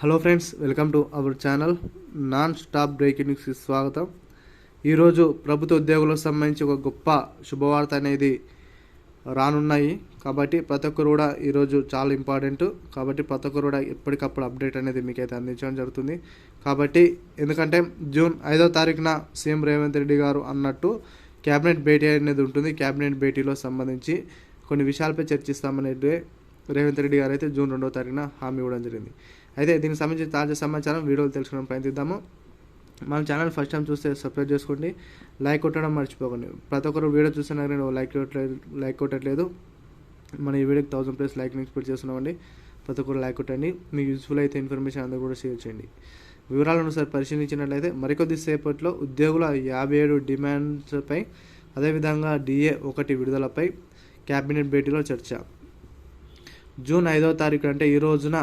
Hello friends welcome to our channel. Non stop breaking న్యూస్కి స్వాగతం. ఈరోజు ప్రభుత్వ ఉద్యోగులకు సంబంధించి ఒక గొప్ప శుభవార్త అనేది రానున్నాయి. కాబట్టి ప్రతి ఒక్కరు కూడా ఈరోజు చాలా ఇంపార్టెంట్. కాబట్టి ప్రతి ఒక్కరు కూడా ఎప్పటికప్పుడు అప్డేట్ అనేది మీకైతే అందించడం జరుగుతుంది. కాబట్టి ఎందుకంటే జూన్ ఐదో తారీఖున సీఎం రేవంత్ రెడ్డి గారు అన్నట్టు క్యాబినెట్ భేటీ అనేది ఉంటుంది. క్యాబినెట్ భేటీలో సంబంధించి కొన్ని విషయాలపై చర్చిస్తామనేది రేవంత్ రెడ్డి గారు అయితే జూన్ రెండో తారీఖున హామీ ఇవ్వడం జరిగింది. అయితే దీనికి సంబంధించిన తాజా సమాచారం వీడియోలు తెలుసుకోవడం ప్రయత్నిద్దాము. మన ఛానల్ ఫస్ట్ టైం చూస్తే సబ్స్క్రైబ్ చేసుకోండి. లైక్ కొట్టడం మర్చిపోకండి. ప్రతి ఒక్కరు వీడియో చూస్తున్నా కానీ లైక్ కొట్టలేదు లైక్ కొట్టట్లేదు. మన ఈ వీడియోకి థౌసండ్ ప్లస్ లైక్ ఎక్స్పెక్ట్ చేస్తున్నామండి. ప్రతి ఒక్కరు లైక్ కొట్టండి. మీకు యూస్ఫుల్ అయితే ఇన్ఫర్మేషన్ అందరూ కూడా షేర్ చేయండి. వివరాలను సార్ పరిశీలించినట్లయితే మరికొద్ది సేపట్లో ఉద్యోగుల యాభై ఏడు డిమాండ్స్పై అదేవిధంగా డిఏ ఒకటి విడుదలపై క్యాబినెట్ భేటీలో చర్చ. జూన్ ఐదవ తారీఖు అంటే ఈ రోజున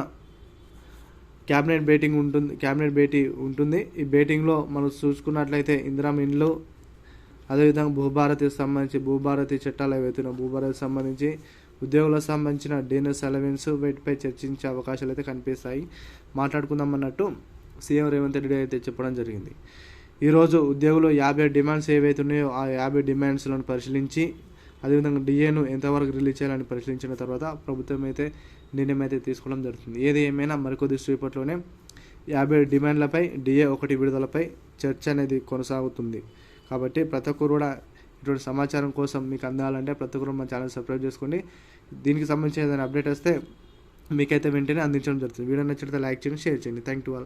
క్యాబినెట్ బేటింగ్ ఉంటుంది క్యాబినెట్ భేటీ ఉంటుంది. ఈ బేటింగ్లో మనం చూసుకున్నట్లయితే ఇందిరా ఇండ్లు అదేవిధంగా భూభారతికి సంబంధించి భూభారతి చట్టాలు ఏవైతే భూభారతి సంబంధించి ఉద్యోగులకు సంబంధించిన డీనస్ అలవెన్స్ వీటిపై చర్చించే అవకాశాలు అయితే కనిపిస్తాయి. మాట్లాడుకుందాం అన్నట్టు సీఎం రేవంత్ రెడ్డి అయితే చెప్పడం జరిగింది. ఈరోజు ఉద్యోగులు యాభై డిమాండ్స్ ఏవైతే ఉన్నాయో ఆ యాభై డిమాండ్స్లను పరిశీలించి అదేవిధంగా డిఏను ఎంతవరకు రిలీజ్ చేయాలని పరిశీలించిన తర్వాత ప్రభుత్వం అయితే నిర్ణయం అయితే తీసుకోవడం జరుగుతుంది. ఏది ఏమైనా మరికొద్ది సేపట్లోనే యాభై డిమాండ్లపై డిఏ ఒకటి విడుదలపై చర్చ అనేది కొనసాగుతుంది. కాబట్టి ప్రతి ఒక్కరు కూడా ఇటువంటి సమాచారం కోసం మీకు అందాలంటే ప్రతి ఒక్కరు మా ఛానల్ సబ్స్క్రైబ్ చేసుకోండి. దీనికి సంబంధించిన ఏదైనా అప్డేట్ వస్తే మీకైతే వెంటనే అందించడం జరుగుతుంది. వీడియో నచ్చితే లైక్ చేయండి షేర్ చేయండి. Thank you all.